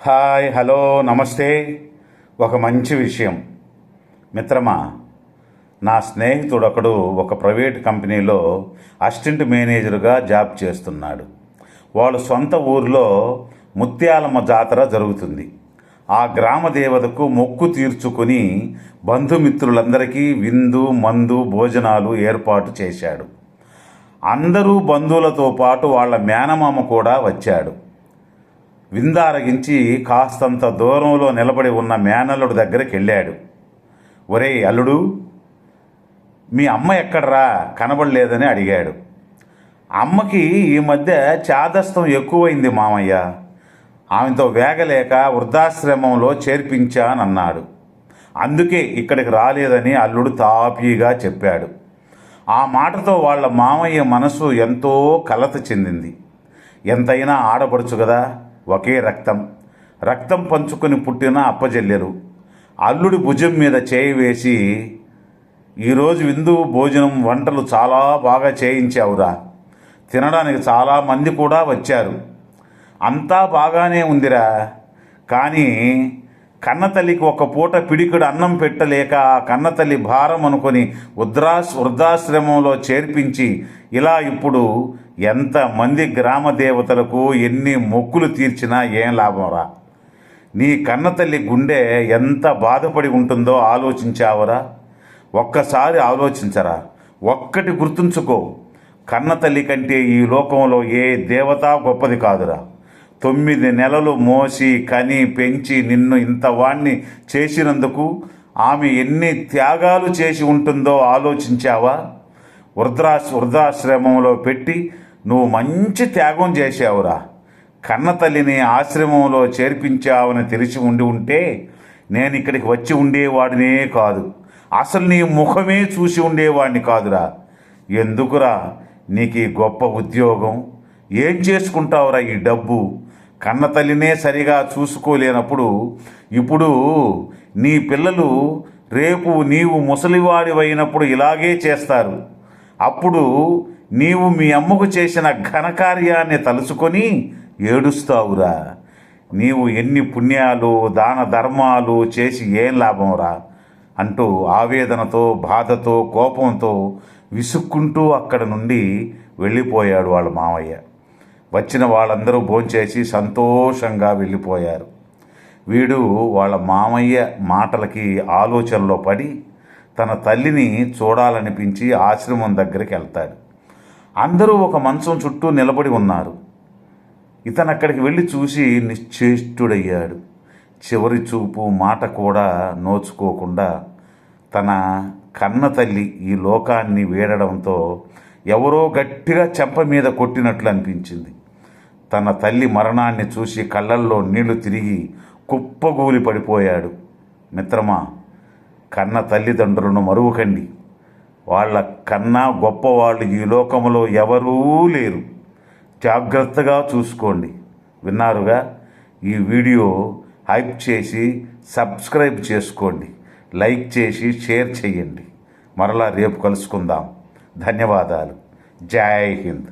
Hi hello నమస్తే. ఒక మంచి విషయం. మిత్రమా నా స్నేహితుడు ఒకడు ఒక ప్రైవేట్ కంపెనీలో అసిస్టెంట్ మేనేజర్గా జాబ్ చేస్తున్నాడు. వాళ్ళ సొంత ఊరిలో ముత్యాలమ్మ జాతర జరుగుతుంది. ఆ గ్రామ దేవతకు మొక్కు తీర్చుకుని బంధుమిత్రులందరికీ విందు మందు భోజనాలు ఏర్పాటు చేశాడు. అందరూ బంధువులతో పాటు వాళ్ళ మేనమామ కూడా వచ్చాడు. విందారగించి కాస్తంత దూరంలో నిలబడి ఉన్న మేనల్లుడి దగ్గరికి వెళ్ళాడు. ఒరేయ్ అల్లుడు మీ అమ్మ ఎక్కడరా? కనబడలేదని అడిగాడు. అమ్మకి ఈ మధ్య చాదస్తం ఎక్కువైంది మామయ్య. ఆమెతో వేగలేక వృద్ధాశ్రమంలో చేర్పించానన్నాడు. అందుకే ఇక్కడికి రాలేదని అల్లుడు తాపీగా చెప్పాడు. ఆ మాటతో వాళ్ళ మామయ్య మనసు ఎంతో కలత చెందింది. ఎంతైనా ఆడపడుచు కదా? ఒకే రక్తం. రక్తం పంచుకొని పుట్టిన అప్పజెల్లెరు. అల్లుడి భుజం మీద చేయి వేసి ఈరోజు విందు భోజనం వంటలు చాలా బాగా చేయించావురా. తినడానికి చాలా మంది కూడా వచ్చారు. అంతా బాగానే ఉందిరా. కానీ కన్నతల్లికి ఒక పూట పిడికుడు అన్నం పెట్టలేక ఆ కన్నతల్లి భారం అనుకొని వృద్ధాస్ వృద్ధాశ్రమంలో చేర్పించి ఇలా ఇప్పుడు ఎంతమంది గ్రామ దేవతలకు ఎన్ని మొక్కులు తీర్చినా ఏం లాభంరా? నీ కన్నతల్లి గుండె ఎంత బాధపడి ఉంటుందో ఆలోచించావరా? ఒక్కసారి ఆలోచించరా? ఒక్కటి గుర్తుంచుకో కన్నతల్లి కంటే ఈ లోకంలో ఏ దేవత గొప్పది కాదురా. తొమ్మిది నెలలు మోసి కని పెంచి నిన్ను ఇంత వాణ్ణి చేసినందుకు ఆమె ఎన్ని త్యాగాలు చేసి ఉంటుందో ఆలోచించావా? వృద్ధా వృద్ధాశ్రమంలో పెట్టి నువ్వు మంచి త్యాగం చేశావురా. కన్న తల్లిని ఆశ్రమంలో చేర్పించావని తెలిసి ఉండి ఉంటే నేను ఇక్కడికి వచ్చి ఉండేవాడినే కాదు. అసలు నీ ముఖమే చూసి ఉండేవాడిని కాదురా. ఎందుకురా నీకు ఈ గొప్ప ఉద్యోగం? ఏం చేసుకుంటావురా ఈ డబ్బు? కన్న తల్లినే సరిగా చూసుకోలేనప్పుడు ఇప్పుడు నీ పిల్లలు రేపు నీవు ముసలివాడివైనప్పుడు ఇలాగే చేస్తారు. అప్పుడు నీవు మీ అమ్మకు చేసిన ఘనకార్యాన్ని తలుచుకొని ఏడుస్తావురా. నీవు ఎన్ని పుణ్యాలు దాన ధర్మాలు చేసి ఏం లాభంరా? అంటూ ఆవేదనతో బాధతో కోపంతో విసుక్కుంటూ అక్కడ నుండి వెళ్ళిపోయాడు వాళ్ళ మామయ్య. వచ్చిన వాళ్ళందరూ భోంచేసి సంతోషంగా వెళ్ళిపోయారు. వీడు వాళ్ళ మామయ్య మాటలకి ఆలోచనలో పడి తన తల్లిని చూడాలనిపించి ఆశ్రమం దగ్గరికి వెళ్తాడు. అందరూ ఒక మంచం చుట్టూ నిలబడి ఉన్నారు. ఇతను అక్కడికి వెళ్ళి చూసి నిశ్చేష్టుడయ్యాడు. చివరి చూపు మాట కూడా నోచుకోకుండా తన కన్న తల్లి ఈ లోకాన్ని వీడడంతో ఎవరో గట్టిగా చెంప మీద కొట్టినట్లు అనిపించింది. తన తల్లి మరణాన్ని చూసి కళ్ళల్లో నీళ్ళు తిరిగి కుప్పగూలి పడిపోయాడు. మిత్రమా కన్న తల్లిదండ్రులను మరువకండి. వాళ్ళ కన్నా గొప్పవాళ్ళు ఈ లోకంలో ఎవరూ లేరు. జాగ్రత్తగా చూసుకోండి. విన్నారుగా? ఈ వీడియో హైప్ చేసి సబ్స్క్రైబ్ చేసుకోండి. లైక్ చేసి షేర్ చేయండి. మరలా రేపు కలుసుకుందాం. ధన్యవాదాలు. జై హింద్.